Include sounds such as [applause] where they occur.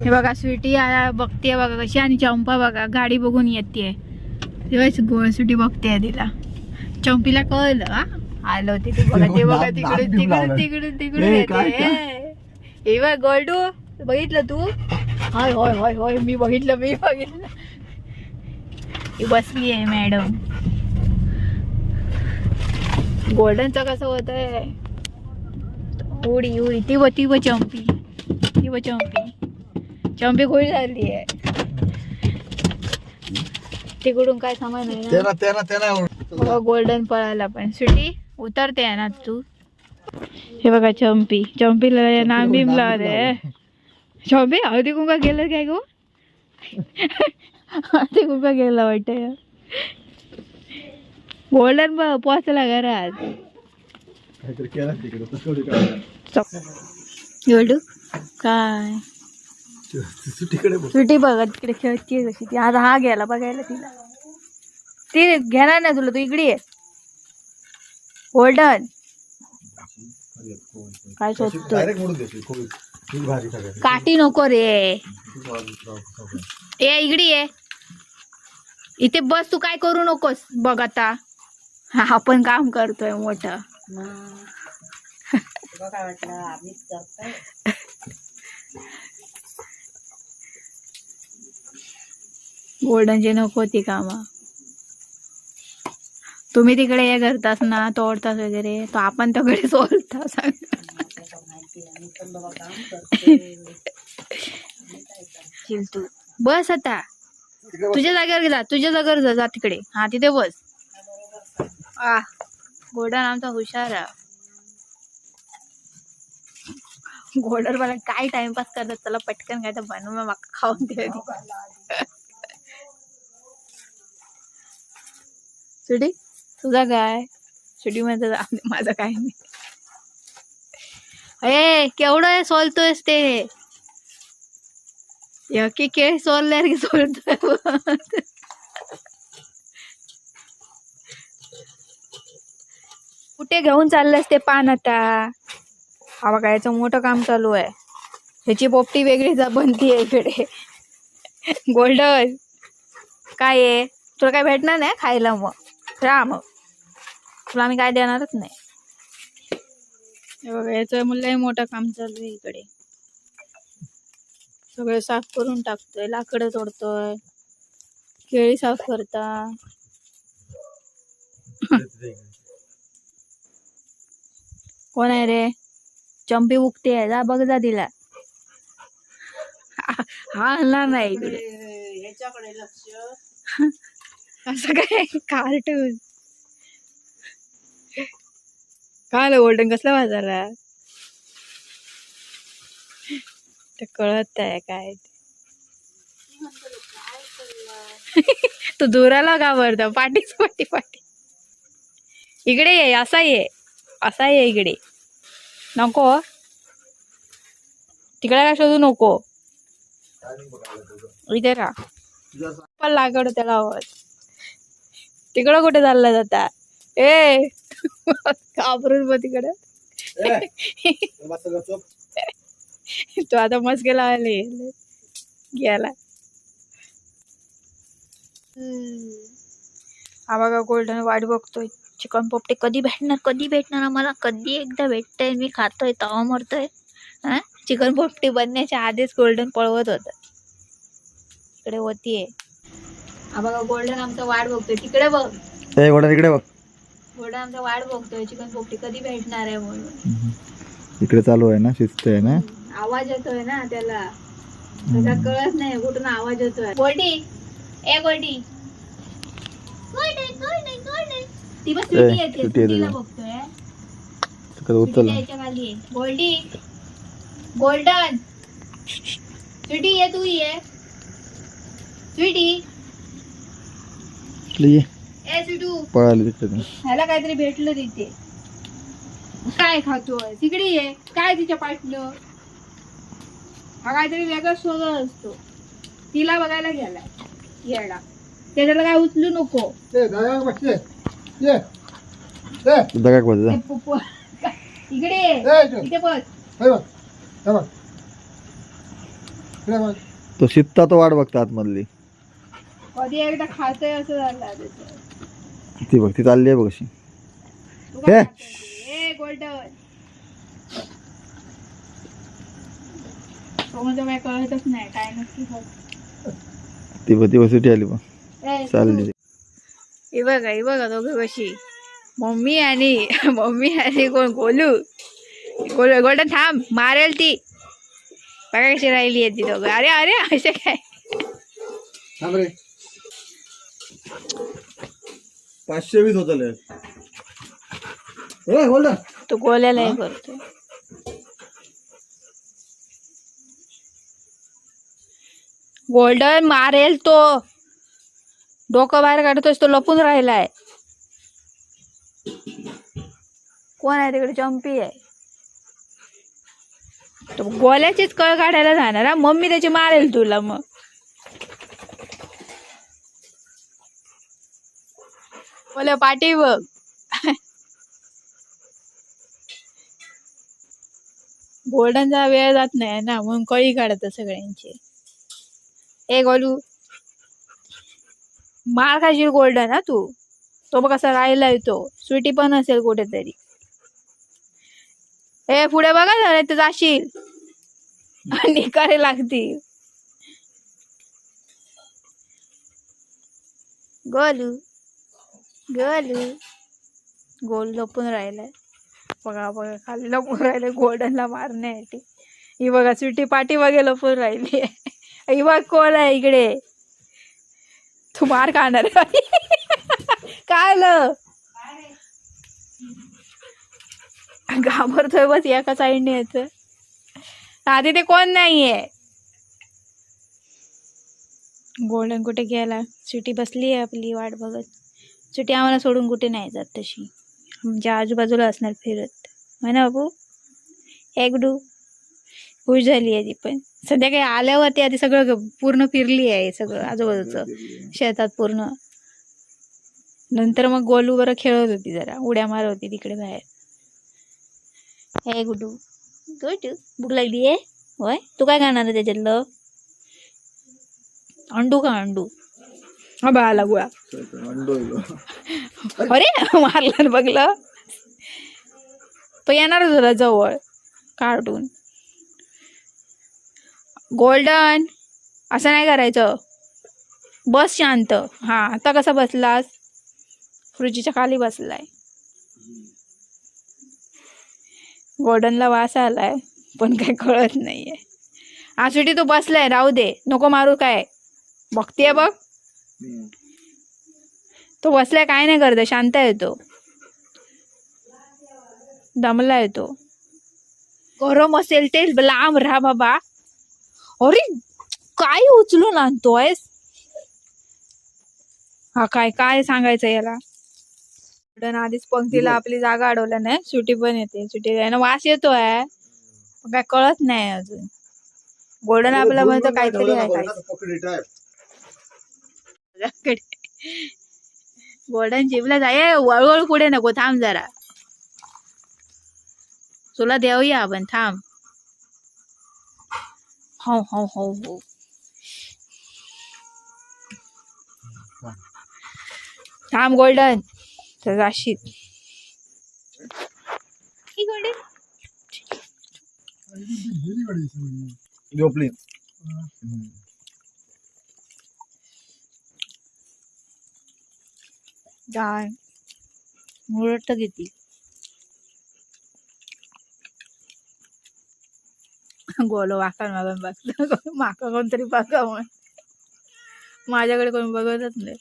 हे बघा स्वीटी बघते बघा कशी आणि चंपा बघा गाडी बघून येते तेव्हाच गो स्वीटी बघते तिला. चंपीला कळलं हा? आलं ते बघा ते बघा तिकडून तिकडून. तिकडून तिकडून येते. हे बघ गोल्डू बघितलं तू? होय होय होय होय मी बघितलं मी बघितलं. ही बसली आहे मॅडम. गोल्डनचं कसं होत आहे उडी उडी ती व ती व चंपी. ती व चंपी. चंपी खोळी झाली आहे. तिकडून काय सामान आहे ना? बघा गोल्डन पळाला पण. सुटी उतरते आहे ना तू? हे बघा चंपी चंपीला नाम लावले चंपी हळदी कुंका गेलं काय गो? हळदी कुंका गेलं वाटत? गोल्डन पोचला घरात. काहीतरी केलं तिकडे. तसं थोडी काय एवढू? काय? तिकडे सुटी बघा तिकडे खेळतीये कशी ती. आता हा गेला बघायला तिला. ती घेणार नाही तुला तू इकडे ये. गोल्डन काय शोधतोय? डायरेक्ट मोडून देशील खूप खूप भारी सगळं. काठी नको रे. ए इकडे ये. इथे बस तू काय करू नकोस. बघ आता. हा आपण काम करतोय मोठं. [laughs] [laughs] गोल्डनचे नको ती कामं. तुम्ही तिकडे हे करतास ना तोडतास वगैरे तो आपण तिकडे सोडता सांग तू बस आता. तुझ्या जागेवर जा तुझ्या जागेवर जा जा तिकडे. हा तिथे बस. आ गोडन आमचा हुशार आहे. मला काय टाइमपास करतात त्याला पटकन काय तर बनवून मग खाऊन दे सुडी तुझा काय? सुडी मध्ये माझं काय नाही. अरे केवढं सोलतोयस ते? यकी केळ सोलल्यावर की सोलतोय कुठे घेऊन चाललंस ते पान आता? हा बघा याचं मोठं काम चालू आहे. ह्याची पोपटी वेगळी जा बनती आहे इकडे. गोल्डन. काय आहे? तुला काय भेटणार नाही खायला मग? राम तुला आम्ही काय देणारच नाही हे बघा याचं मुलाही मोठं काम चालू आहे इकडे सगळं साफ करून टाकतोय लाकडं तोडतोय केळी साफ करता कोण आहे रे चंपी उगते आहे जा बघ जा तिला हा हलणार नाही इकडे असं काय? कार्टून काय गोल्डन कसला बाजारा ते कळत आहे काय ते. तू दुराला घाबरतो. पाठीच पाठी पाठी. इकडे ये असा ये. असा ये इकडे. नको. तिकडे काय शोधू नको. इथे राहा. पण लागड त्याला आवाज. तिकडं कुठे चालला जाता ए! घाबरून मग तिकडं. तो आता मस्त गेला आले गेला. हा बघा गोल्डन वाट बघतोय. चिकन पोपटे कधी भेटणार कधी भेटणार आम्हाला? कधी एकदा भेटतंय? मी खातोय तवा मरतोय. हा? चिकन पोपटी बनण्याच्या आधीच गोल्डन पळवत होत. इकडे होतीये हा बघा गोल्डन आमचा वाट बघतोय. तिकडे बघ. ए गोडा इकडे बघ. गोल्डन आमचा वाट बघतोय. चिकन पोपटी कधी भेटणार आहे म्हणून. इकडे चालू आहे ना शिस्त आहे ना आवाज येतोय ना त्याला. त्याचा कळत नाही कुठून आवाज येतोय. गोल्डी. ए गोल्डी. गोल्डी, गोल्डी, गोल्डी. ती बस ए, सुट्टी येते सुट्टी येते सुट्टीला? बघतोय. तिकडे उचल सुट्टीच्या याच्या खाली आहे. गोल्डी. गोल्डन. स्वीटी ये तू ये स्वीटी स्वीटू पळाली तिकडे ह्याला काहीतरी भेटलं तिथे. काय खातोय तिकडे ये. काय तिच्या पाटलं हा काहीतरी वेगळा शोधत असतो. तिला बघायला गेलाय. येडा त्याच्याला काय उचलू नको. दगा ते पुप्पू- इकडे ये. इथे बस. तो शित्ता तो वाट बघता आतमधली. कधी एकदा खातोय असं झालं त्याचं ती. बघ ती चालली आहे बघ अशी. तू काय हे. खातोय? ए गोल्डन. तो म्हणजे काय कळतच नाही काय नक्की खात ती बघ ती बघ सुटी आली बघ. ए, चालली. ती. हे बघा हे बघा दोघं कशी. मम्मी आणि मम्मी आणि कोण? गोलू. गोल गोल्डन थांब मारेल ती. बघा कशी राहिली आहे ती दोघं. अरे अरे असे काय? थांब रे. पाचशे वीस होतले. ए गोल्डन तो गोल्याला हे करतो गोल्डन मारेल तो. डोकं बाहेर काढतोस तो लपून राहिलाय. कोण आहे तिकडे? चंपी आहे. तो गोल्याचीच कळ काढायला जाणार हा. मम्मी त्याची मारेल तुला मग. बोल पाठी बघ. गोल्डनचा वेळ जात नाही ना म्हणून कळी काढत सगळ्यांची. ए गोलू. मार खाशील गोल्डन हा तू? तो बघ कसा राहिलाय तो. स्वीटी पण असेल कुठेतरी. ए पुढे बघा ना तर जाशील. आणि करे लागतील. गोलू. गोलू गोल लपून राहिलाय. बघा बघा खाली लपून राहिले गोल्डनला मारण्यासाठी ही बघा स्वीटी पाठी बघे लपून राहिली ही बघ कोण आहे इकडे? तू मार खाणार काय आलं घाबरतोय बस एका साईडने येत आधी ते कोण नाहीये? गोल्डन कुठे गेला? सुटी बसली आहे आपली वाट बघत. सुटी आम्हाला सोडून कुठे नाही जात तशी. आमच्या आजूबाजूला असणार फिरत. है ना बाबू? एकडू. खुश झाली आहे ती पण. संध्याकाळी आल्यावर ते आधी सगळं पूर्ण फिरली आहे सगळं आजूबाजूचं. शेतात पूर्ण. नंतर मग गोलू बरं खेळत होती जरा. उड्या मारत होती तिकडे बाहेर. हे गुडू गुडू भूक लागली आहे? होय? तू काय खाणार आहे त्याच्यातलं? अंडू का अंडू? हा बा आला गुळा. अरे मारलं बघलं. तो येणारच होता जवळ कार्टून. गोल्डन असं नाही करायचं. बस शांत. हा आता कसा बसलास? फ्रुजीच्या खाली बसलाय. गोल्डनला वास आलाय पण काय कळत नाहीये. आसुटी तू बसलाय राहू दे. नको मारू काय. बघतीये बघ. तो बसलाय काय नाही करत शांत आहे तो दमला येतो. गरम असेल ते लांब राहा बाबा. अरे काय उचलून आणतोय हा काय काय सांगायचं याला? गोल्डन आधीच पंक्तीला आपली जागा अडवल्या नाही. सुटी पण येते सुटी वास येतोय. पण काय कळत नाही अजून. गोल्डन आपल्याला म्हणतो काहीतरी आहे [laughs] गोल्डन जिबला जाय वळवळ पुढे नको थांब जरा. तुला देऊया आपण थांब. हो हो हो हो. थांब गोल्डन तर जाशील. गोल्डन. झोपली. डाळ मुरट किती गोलो वाका मागून बघतो माका कोणतरी बघा मग माझ्याकडे कोणी बघतच नाही.